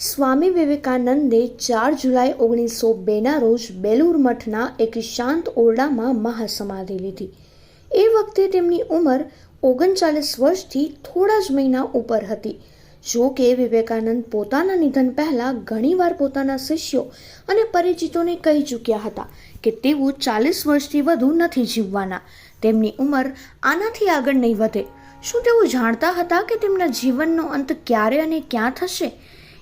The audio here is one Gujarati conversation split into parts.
સ્વામી વિવેકાનંદે ચાર જુલાઈ ઓગણીસો બેના રોજ બેલુર મઠના એક શાંત ઓરડામાં મહાસમાધિ લીધી. એ વખતે તેમની ઉંમર ઓગણચાલીસ વર્ષથી થોડા જ મહિના ઉપર હતી. જો કે વિવેકાનંદ પોતાના નિધન પહેલાં ઘણીવાર પોતાના શિષ્યો અને પરિચિતોને કહી ચૂક્યા હતા કે તેઓ ચાલીસ વર્ષથી વધુ નથી જીવવાના. તેમની ઉંમર આનાથી આગળ નહીં વધે. શું તેઓ જાણતા હતા કે તેમના જીવનનો અંત ક્યારે અને ક્યાં થશે?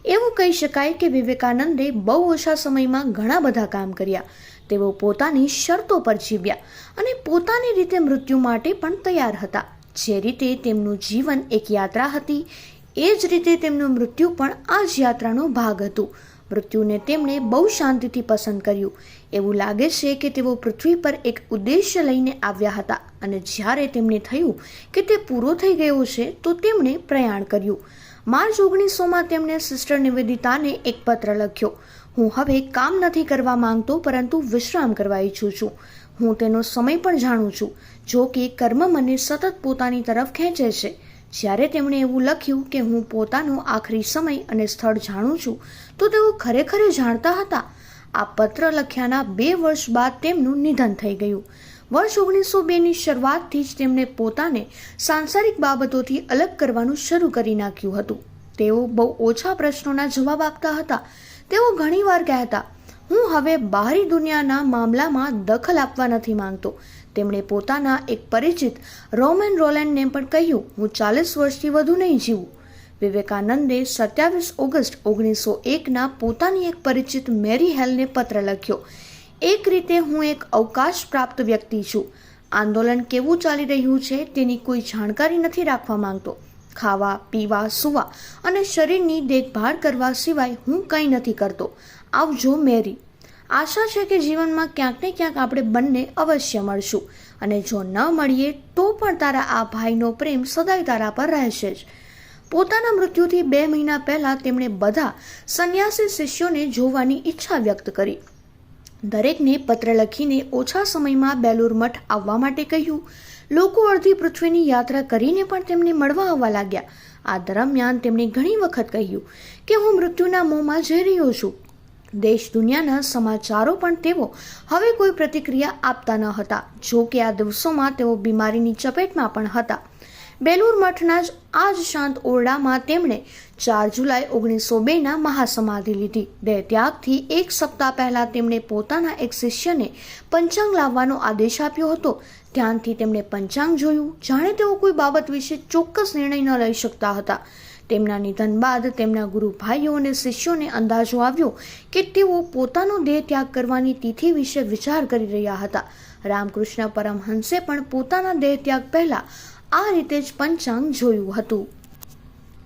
એવું કહી શકાય કે વિવેકાનંદે બહુ ઓછા સમયમાં ઘણા બધા કામ કર્યા. તેઓ પોતાની શરતો પર જીવ્યા અને પોતાની રીતે મૃત્યુ માટે પણ તૈયાર હતા. જે રીતે તેમનું જીવન એક યાત્રા હતી, એ જ રીતે તેમનું મૃત્યુ પણ આ જ યાત્રાનો ભાગ હતું. મૃત્યુને તેમણે બહુ શાંતિથી પસંદ કર્યું. એવું લાગે છે કે તેઓ પૃથ્વી પર એક ઉદ્દેશ્ય લઈને આવ્યા હતા અને જ્યારે તેમને થયું કે તે પૂરો થઈ ગયો છે, તો તેમણે પ્રયાણ કર્યું. માર્ચ ઓગણીસોમાં તેમણે સિસ્ટર નિવેદિતાને એક પત્ર લખ્યો. હું હવે કામ નથી કરવા માંગતો, પરંતુ વિશ્રામ કરવા ઈચ્છું છું. હું તેનો સમય પણ જાણું છું, જો કે કર્મ મને સતત પોતાની તરફ ખેંચે છે. જ્યારે તેમણે એવું લખ્યું કે હું પોતાનો આખરી સમય અને સ્થળ જાણું છું, તો તેઓ ખરેખર જાણતા હતા. આ પત્ર લખ્યાના બે વર્ષ બાદ તેમનું નિધન થઈ ગયું. વર્ષ ઓગણીસો બેની શરૂઆતથી જ તેમણે પોતાને સાંસારિક બાબતોથી અલગ કરવાનું શરૂ કરી નાખ્યું હતું. તેઓ બહુ ઓછા પ્રશ્નોના જવાબ આપતા હતા. તેઓ ઘણીવાર કહેતા, હું હવે બહારી દુનિયાના મામલામાં દખલ આપવા નથી માંગતો. તેમણે પોતાના એક પરિચિત રોમેન રોલેન્ડને પણ કહ્યું, હું ચાલીસ વર્ષથી વધુ નહીં જીવું. વિવેકાનંદે સત્યાવીસ ઓગસ્ટ ઓગણીસો એકના પોતાની એક પરિચિત મેરી હેલને પત્ર લખ્યો. એક રીતે હું એક અવકાશ પ્રાપ્ત વ્યક્તિ છું. આંદોલન કેવું ચાલી રહ્યું છે તેની કોઈ જાણકારી નથી રાખવા માંગતો. ખાવા, પીવા, સૂવા અને શરીરની દેખભાળ કરવા સિવાય હું કંઈ નથી કરતો. આવજો મેરી. આશા છે કે જીવનમાં ક્યાંક ને ક્યાંક આપણે બંને અવશ્ય મળશું. અને જો ન મળીએ તો પણ તારા આ ભાઈનો પ્રેમ સદાય તારા પર રહેશે જ. પોતાના મૃત્યુથી બે મહિના પહેલાં તેમણે બધા સંન્યાસી શિષ્યોને જોવાની ઈચ્છા વ્યક્ત કરી. દરેકને પત્ર લખીને ઓછા સમયમાં બેલુર મઠ આવવા માટે કહ્યું. લોકો અડધી પૃથ્વીની યાત્રા કરીને પણ તેમને મળવા આવવા લાગ્યા. આ દરમિયાન તેમણે ઘણી વખત કહ્યું કે હું મૃત્યુના મોંમાં જઈ રહ્યો છું. દેશ દુનિયાના સમાચારો પણ તેઓ હવે કોઈ પ્રતિક્રિયા આપતા ન હતા, જો કે આ દિવસોમાં તેઓ બીમારીની ચપેટમાં પણ હતા. બેલુર મઠના જ આ જ શાંત ઓરડામાં તેમણે ચાર જુલાઈ ઓગણીસો બેના મહાસમાધિ લીધી. દેહ ત્યાગથી એક સપ્તાહ પહેલાં તેમણે પોતાના એક શિષ્યને પંચાંગ લાવવાનો આદેશ આપ્યો હતો. ધ્યાનથી તેમણે પંચાંગ જોયું. જાણે તેઓ કોઈ બાબત વિશે ચોક્કસ નિર્ણય ન લઈ શકતા હતા. તેમના નિધન બાદ તેમના ગુરુ ભાઈઓ અને શિષ્યોને અંદાજો આવ્યો કે તેઓ પોતાનો દેહ ત્યાગ કરવાની તિથિ વિશે વિચાર કરી રહ્યા હતા. રામકૃષ્ણ પરમહંસે પણ પોતાના દેહ ત્યાગ પહેલા આ રીતે જ પંચાંગ જોયું હતું.